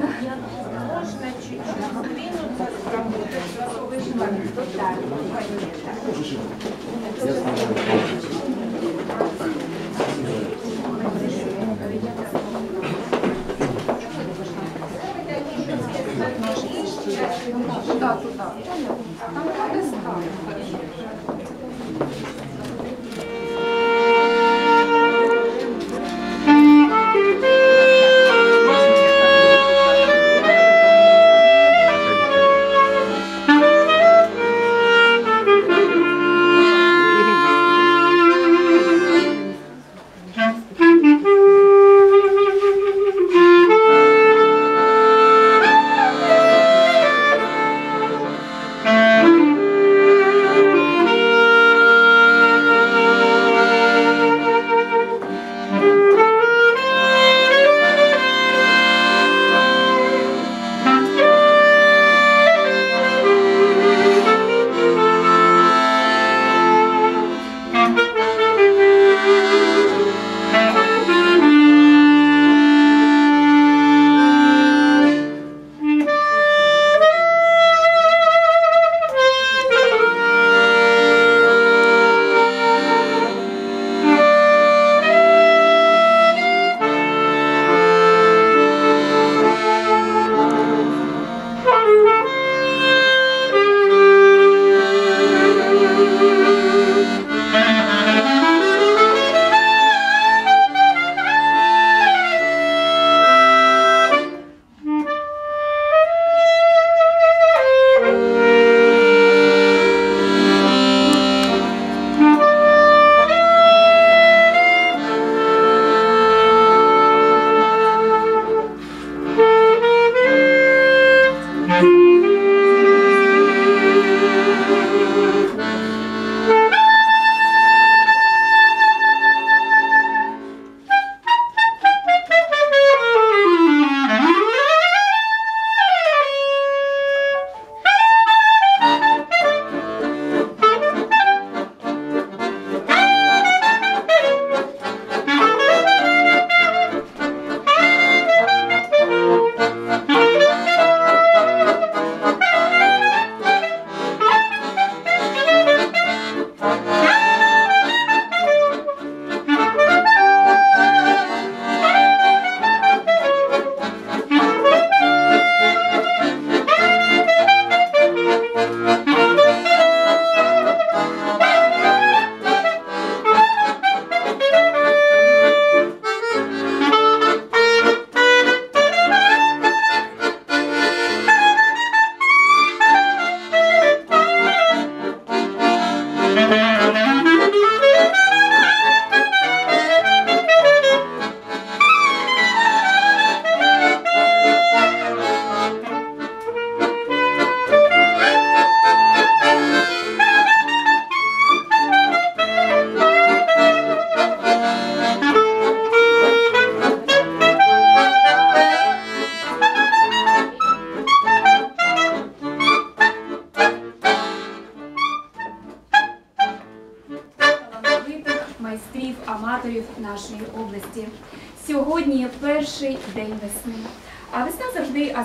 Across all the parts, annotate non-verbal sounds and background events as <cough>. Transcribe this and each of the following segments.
Можно чуть-чуть сдвинуться, сработать. Да, конечно. Туда,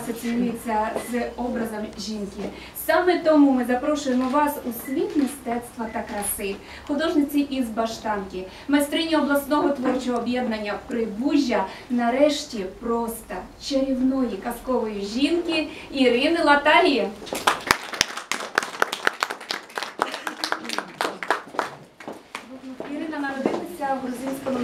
асоціюється з образом жінки. Саме тому ми запрошуємо вас у світ мистецтва та краси, художниці із Баштанки, майстрині обласного творчого об'єднання Прибужжя, нарешті просто чарівної казкової жінки Ірини Латарії. Ірина народилася в грузинському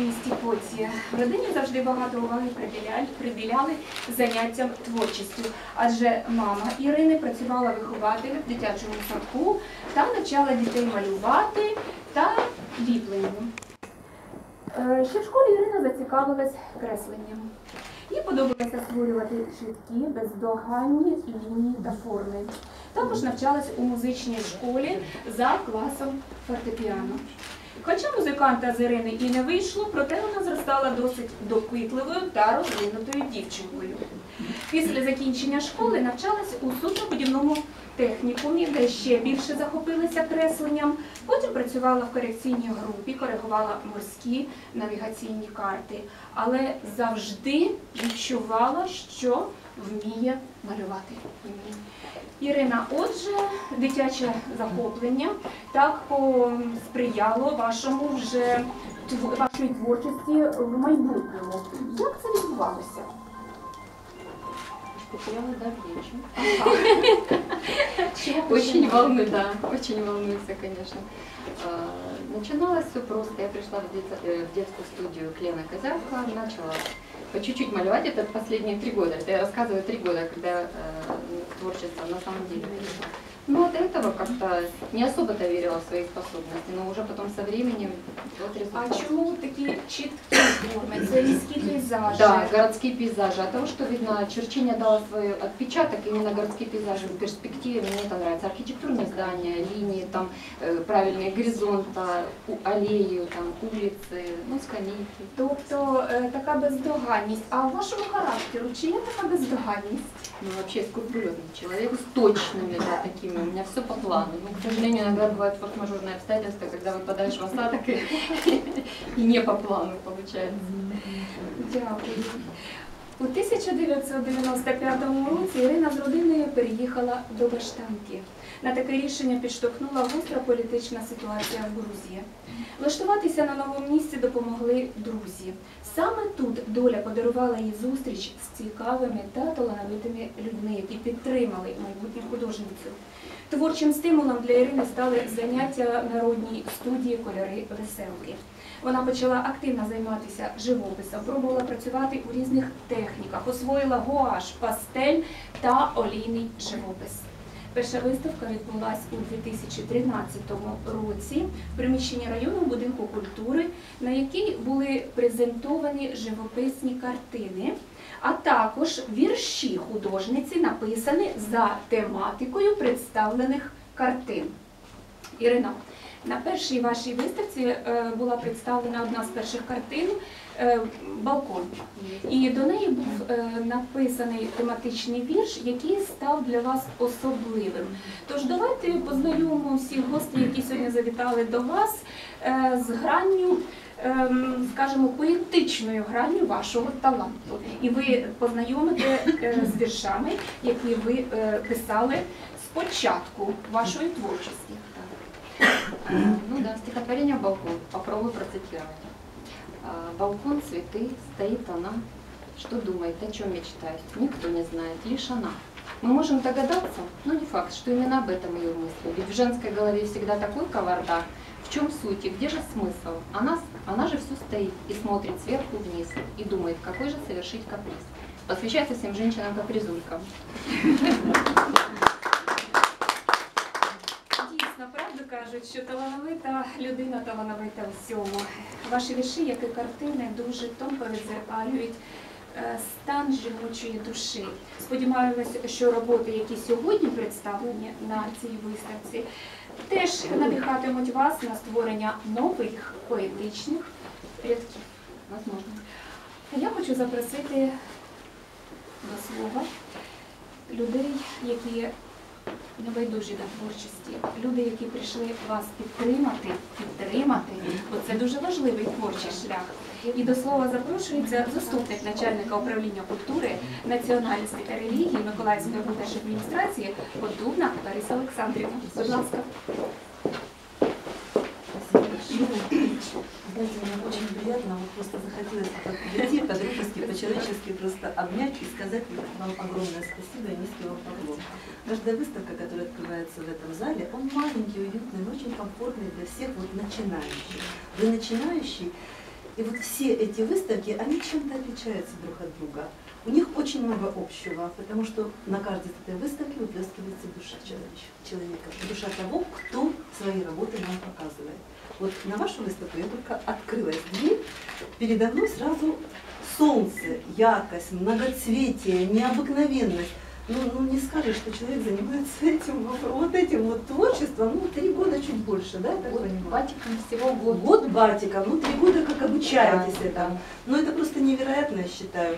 В родині завжди багато уваги приділяли, приділяли заняттям творчістю, адже мама Ірини працювала вихователем в дитячому садку та навчала дітей малювати та ліпленню. Е, Ще в школі Ірина зацікавилась кресленням. Їй подобалося створювати швидкі, бездоганні лінії та форми. Також навчалась у музичній школі за класом фортепіано. Хоча музиканта з Ірини і не вийшло, проте вона зростала досить допитливою та розвинутою дівчинкою. Після закінчення школи навчалась у суднобудівному технікумі, де ще більше захопилася кресленням. Потім працювала в корекційній групі, коригувала морські навігаційні карти, але завжди відчувала, що вміє малювати. Ірина, отже, дитяче захоплення так сприяло вашому вже тв- вашій творчості в майбутньому. Як це відбувалося? Потеряла дар речи. Чого Очень починали? волнует, да, очень волнуется, конечно. А, Начиналось все просто. Я пришла в, дет- э, в детскую студию Клена Козявка, начала по чуть-чуть малевать. Это последние три года. Это я рассказываю три года, когда творчество на самом деле пришла. Но от этого как-то не особо-то верила в свои способности, но уже потом со временем вот А результат. чому такі чіткі форми? Це різкі пейзажі? Да, городские пейзажи. От того, что видно, Черчиня дала свой отпечаток именно городские пейзажи в перспективе. Мне это нравится. Архитектурные здания, линии, там э, правильные горизонта, у- аллеи, там улицы, ну скамейки. Тобто е, така бездоганність. А у вашому характеру чи є така бездоганність? Ну, вообще скрупулезный человек с точными, да, такими. У меня все по плану. Но, к сожалению, иногда бывают форс-мажорные обстоятельства, когда выпадаешь в осадок <laughs> и, и не по плану получается. Дякую. У 1995 році Ірина з родиною переїхала до Баштанки. На таке рішення підштовхнула гостра політична ситуація в Грузії. Влаштуватися на новому місці допомогли друзі. Саме тут доля подарувала їй зустріч з цікавими та талановитими людьми, які підтримали майбутню художницю. Творчим стимулом для Ірини стали заняття народній студії кольори веселки. Вона почала активно займатися живописом, пробувала працювати у різних техніках, освоїла гуаш, пастель та олійний живопис. Перша виставка відбулась у 2013 році в приміщенні районного будинку культури, на якій були презентовані живописні картини, а також вірші художниці, написані за тематикою представлених картин. Ірина, на першій вашій виставці е, була представлена одна з перших картин е, балкон. І до неї був е, написаний тематичний вірш, який став для вас особливим. Тож давайте познайомимо всіх гостей, які сьогодні завітали до вас, з гранню, ем, скажімо, поетичною гранню вашого таланту. І ви познайомите з віршами, які ви писали спочатку вашої творчості. Ну да, стихотворение «Балкон». Попробую процитировать. А, Балкон, цветы, стоит она. Что думает, о чем мечтает, никто не знает, лишь она. Мы можем догадаться, но не факт, что именно об этом ее мысли. Ведь в женской голове всегда такой кавардак. В чем суть и где же смысл? Она, она же все стоит и смотрит сверху вниз и думает, какой же совершить каприз. Посвящается всем женщинам-капризулькам. Дійсно, кажуть, що талановита людина талановита всьому. Ваші вірші, як і картини, дуже тонко відзеркалюють е, стан жіночої душі. Сподіваємося, що роботи, які сьогодні представлені на цій виставці, теж надихатимуть вас на створення нових поетичних рядків. Возможно. Я хочу запросити до слова людей, які небайдужі до творчості, люди, які прийшли вас підтримати, підтримати, бо це дуже важливий творчий шлях. І до слова запрошується заступник начальника управління культури, національності та релігії Миколаївської облдержадміністрації Подубна Лариса Олександрівна. Будь ласка. Знаете, мне очень приятно, вот просто захотелось подойти, по-дружески, по-человечески просто обнять и сказать вам огромное спасибо и низкий вам поклон. Каждая выставка, которая открывается в этом зале, он маленький, уютный, но очень комфортный для всех вот начинающих. Вы начинающий, и вот все эти выставки, они чем-то отличаются друг от друга. У них очень много общего, потому что на каждой этой выставке выплескивается душа человека, душа того, кто свои работы нам показывает. Вот на вашу выставку я только открылась дверь, передо мной сразу солнце, яркость, многоцветие, необыкновенность. ну, ну не скажешь, что человек занимается этим, вот этим вот творчеством, ну три года чуть больше, да, я так Вот понимаю? батиком всего год. Год батиком, ну три года как обучаетесь этому. Ну это просто невероятно, я считаю.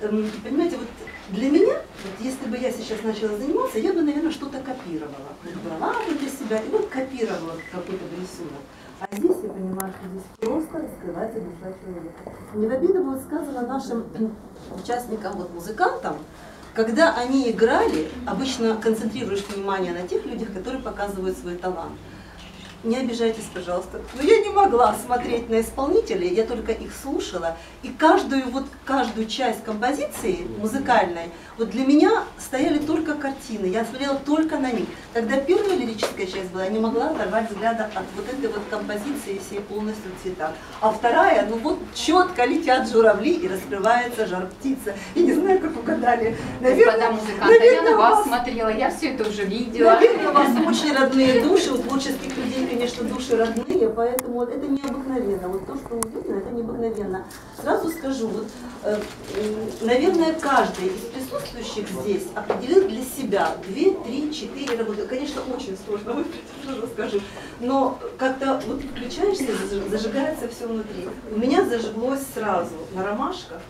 Эм, Понимаете, вот для меня, вот если бы я сейчас начала заниматься, я бы, наверное, что-то копировала. Брала бы для себя и вот копировала какой-то рисунок. А здесь я понимаю, что здесь просто раскрывается душа человека. Не в обиду будет сказано нашим участникам, вот музыкантам, когда они играли, обычно концентрируешь внимание на тех людях, которые показывают свой талант. Не обижайтесь, пожалуйста. Но я не могла смотреть на исполнителей, я только их слушала. И каждую, вот, каждую часть композиции музыкальной, вот для меня стояли только картины, я смотрела только на них. Когда первая лирическая часть была, я не могла оторвать взгляда от вот этой вот композиции всей полностью в цветах. А вторая, ну вот четко летят журавли и раскрывается жар птица. Я не знаю, как угадали. Господа музыканты, я наверное, на вас вас- смотрела, я все это уже видела. Наверное, у вас очень родные души, у творческих людей, конечно, души родные, поэтому вот это необыкновенно. Вот то, что увидела, это необыкновенно. Сразу скажу, вот, э, наверное, каждый из присутствующих здесь определил для себя две, три, четыре работы. Конечно, очень сложно выбрать, сразу скажу. Но как-то вот включаешься, заж- зажигается все внутри. У меня зажглось сразу на ромашках,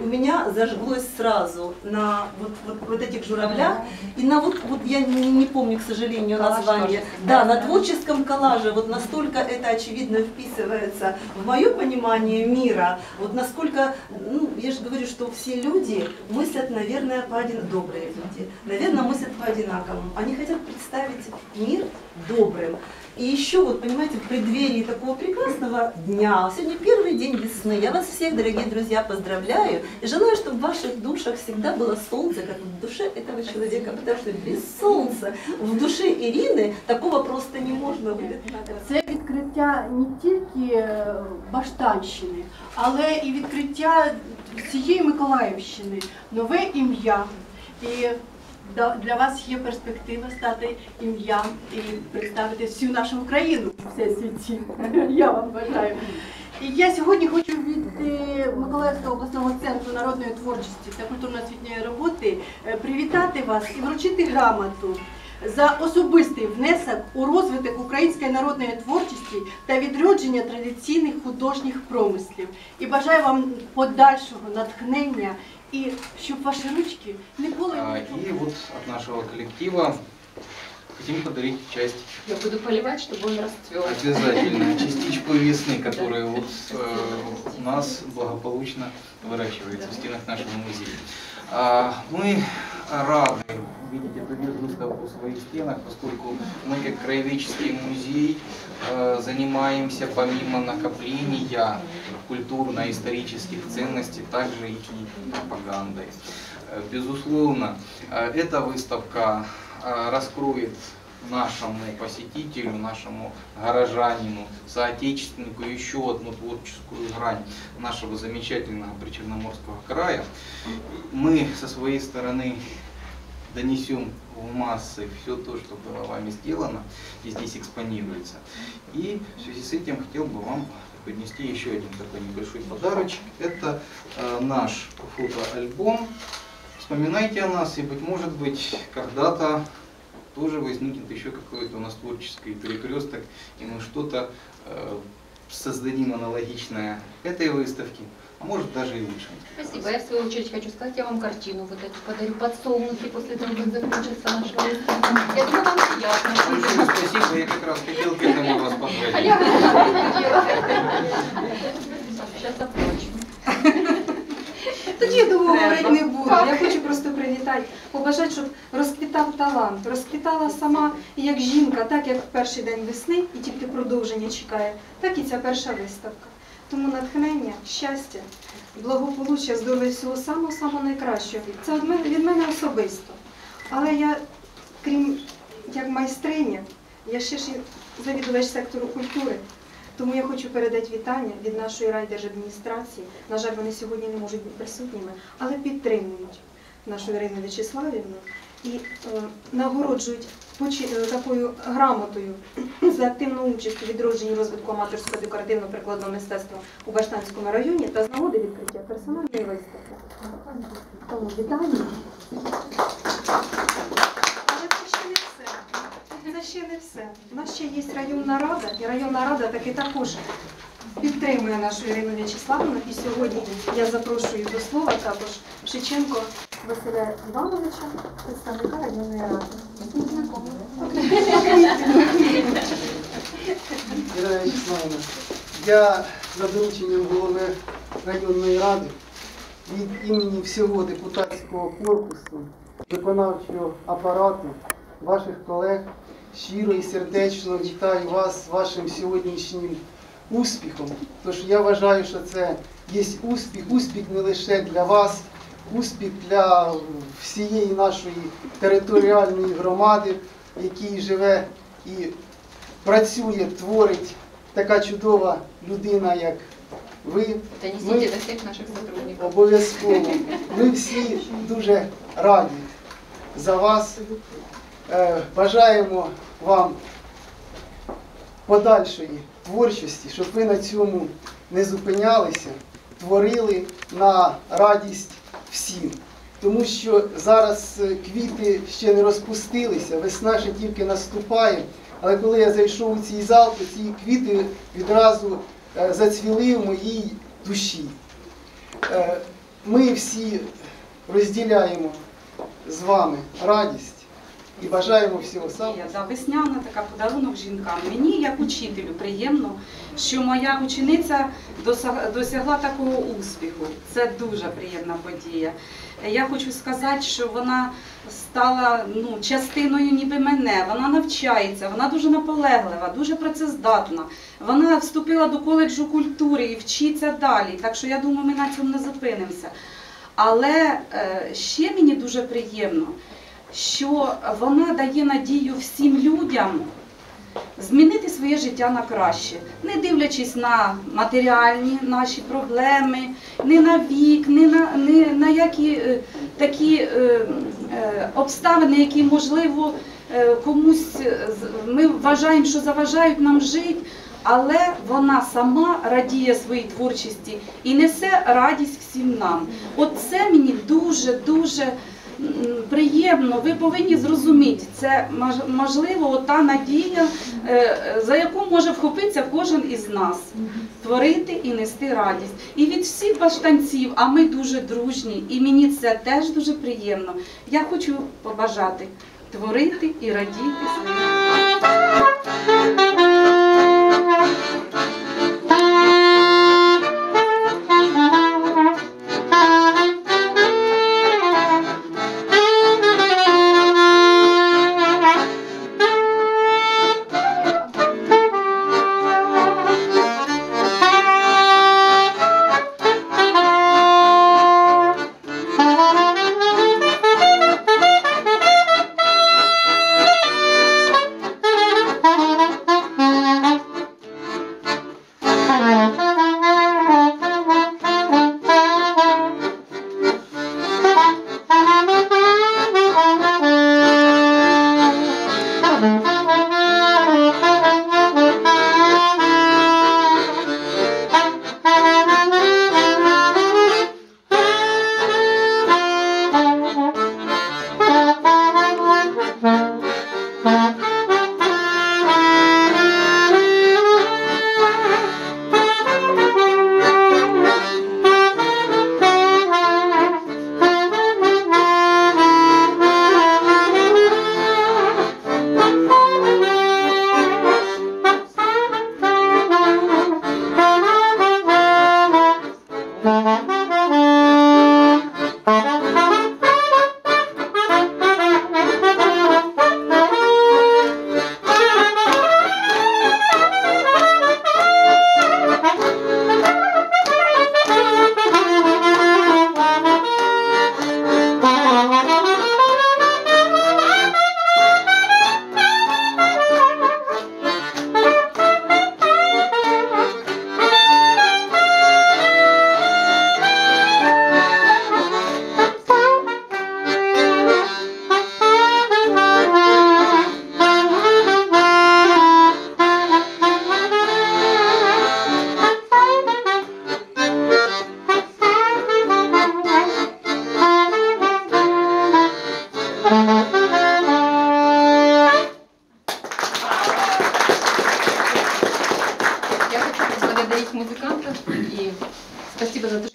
у меня зажглось сразу на вот, вот, вот этих журавлях и на вот, вот я не, не помню, к сожалению, название. Да, на творческом коллаже, вот настолько это очевидно вписывается в мое понимание мира, вот насколько, ну, я же говорю, что все люди мыслят, наверное, по один добрые люди, наверное, мыслят по одинаковому. Они хотят представить мир добрым. И еще вот, понимаете, в преддверии такого прекрасного дня, сегодня первый день весны, я вас всех, дорогие друзья, поздравляю и желаю, чтобы в ваших душах всегда было солнце, как в душе этого человека, потому что без солнца в душе Ирины такого просто не можно будет. Це відкриття не тільки е, Баштанщини, але і відкриття всієї Миколаївщини, нове ім'я. І да- для вас є перспектива стати ім'ям і представити всю нашу Україну в всесвіті. <laughs> Я вам бажаю. І я сьогодні хочу від е, Миколаївського обласного центру народної творчості та культурно-освітньої роботи е, привітати вас і вручити грамоту за особистий внесок у розвиток української народної творчості та відродження традиційних художніх промислів. І бажаю вам подальшого натхнення і щоб ваші ручки не були А, И вот от нашего коллектива хотим подарить часть, Я буду поливать, чтобы он расцвел. обязательно, <laughs> частичку весны, которая вот э, у нас благополучно выращивается в стенах нашего музея. А, Мы рады видеть эту выставку в своих стенах, поскольку мы как краеведческий музей э, занимаемся помимо накопления культурно-исторических ценностей, также и пропагандой. Э, Безусловно, э, эта выставка раскроет нашему посетителю, нашему горожанину, соотечественнику еще одну творческую грань нашего замечательного Причерноморского края. Мы со своей стороны донесем в массы все то, что было вами сделано и здесь экспонируется. И в связи с этим хотел бы вам поднести еще один такой небольшой подарочек. Это э, наш фотоальбом. Вспоминайте о нас, и, быть может быть, когда-то тоже возникнет еще какой-то у нас творческий перекресток, и мы что-то э, создадим аналогичное этой выставке, а может даже и лучше. Спасибо. Я в свою очередь хочу сказать, я вам картину вот эту подарю подсолнухи после того, как закончится наша выставка. Я думаю, вам приятно Большое будет. спасибо, я как раз хотел к этому вас А поздравить. я Сейчас оплачу. Тоді я думаю, Треба. говорити не буду. Так. Я хочу просто привітати, побажати, щоб розквітав талант, розквітала сама як жінка, так як в перший день весни і тільки продовження чекає, так і ця перша виставка. Тому натхнення, щастя, благополуччя, здоров'я всього самого самого найкращого. Це від мене, особисто. Але я, крім як майстриня, я ще ж завідувач сектору культури. Тому я хочу передати вітання від нашої райдержадміністрації. На жаль, вони сьогодні не можуть бути присутніми, але підтримують нашу Ірину В'ячеславівну і е, нагороджують Е, такою грамотою за активну участь у відродженні розвитку аматорського декоративно-прикладного мистецтва у Баштанському районі та з нагоди відкриття персональної виставки. Тому вітання. Але це ще не все. Це ще не все. У нас ще є районна рада, і районна рада таки також. Підтримує нашу Ірину В'ячеславовну, і сьогодні я запрошую до слова також Шевченко Василя Івановича, представника районної ради. Ірина Вячеславовна, я за дорученням голови районної ради від імені всього депутатського корпусу, виконавчого апарату, ваших колег щиро і сердечно вітаю вас з вашим сьогоднішнім успіхом. Тож я вважаю, що це є успіх, успіх не лише для вас, успіх для всієї нашої територіальної громади, в якій живе і працює, творить така чудова людина, як ви. До наших сотрудников. Обов'язково. Ми всі дуже раді за вас. Е, Бажаємо вам подальшої творчості, щоб ви на цьому не зупинялися, творили на радість всім. Тому що зараз е, квіти ще не розпустилися, весна ще тільки наступає. Але коли я зайшов у цей зал, то ці квіти відразу е, зацвіли в моїй душі. Е, Ми всі розділяємо з вами радість і бажаємо всього самого. Да, весняна така подарунок жінкам. Мені, як учителю, приємно, що моя учениця досягла такого успіху. Це дуже приємна подія. Я хочу сказати, що вона стала ну, частиною ніби мене. Вона навчається, вона дуже наполеглива, дуже працездатна. Вона вступила до коледжу культури і вчиться далі. Так що я думаю, ми на цьому не зупинимося. Але е, ще мені дуже приємно, що вона дає надію всім людям змінити своє життя на краще, не дивлячись на матеріальні наші проблеми, не на вік, не на, не на які е, такі е, е, обставини, які можливо е, комусь ми вважаємо, що заважають нам жити. Але вона сама радіє своїй творчості і несе радість всім нам. От це мені дуже дуже приємно. Ви повинні зрозуміти, це можливо та надія, е, за яку може вхопитися кожен із нас, творити і нести радість. І від всіх баштанців, а ми дуже дружні, і мені це теж дуже приємно. Я хочу побажати творити і радіти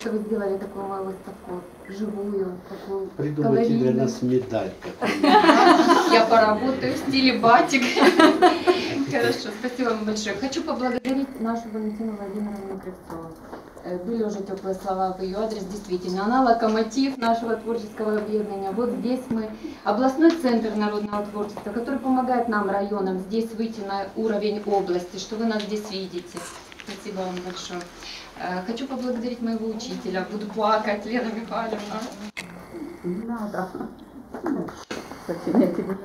что вы сделали такую выставку живую, такую Придумайте для колоритную. нас медаль. Я поработаю в стиле батик. <laughs> Хорошо, спасибо вам большое. Хочу поблагодарить нашу Валентину Владимировну Кривцову. Э, Были уже теплые слова в ее адрес. Действительно, она локомотив нашего творческого объединения. Вот здесь мы, областной центр народного творчества, который помогает нам, районам, здесь выйти на уровень области, что вы нас здесь видите. Спасибо вам большое. Э, Хочу поблагодарить моего учителя. Буду плакать, Лена Михайловна. Не надо. Зачем я тебе?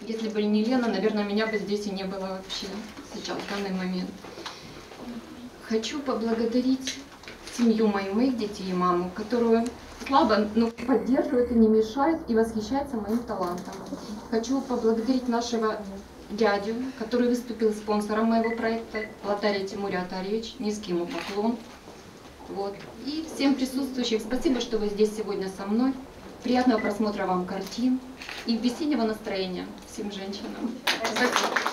Если бы не Лена, наверное, меня бы здесь и не было вообще сейчас, в данный момент. Хочу поблагодарить семью мою, моих детей и маму, которую слабо, но поддерживает и не мешает, и восхищается моим талантом. Хочу поблагодарить нашего дядю, который выступил спонсором моего проекта, Латария Тимур Атарьевич. Низкий ему поклон. Вот. И всем присутствующим спасибо, что вы здесь сегодня со мной. Приятного просмотра вам картин и весеннего настроения всем женщинам. Спасибо.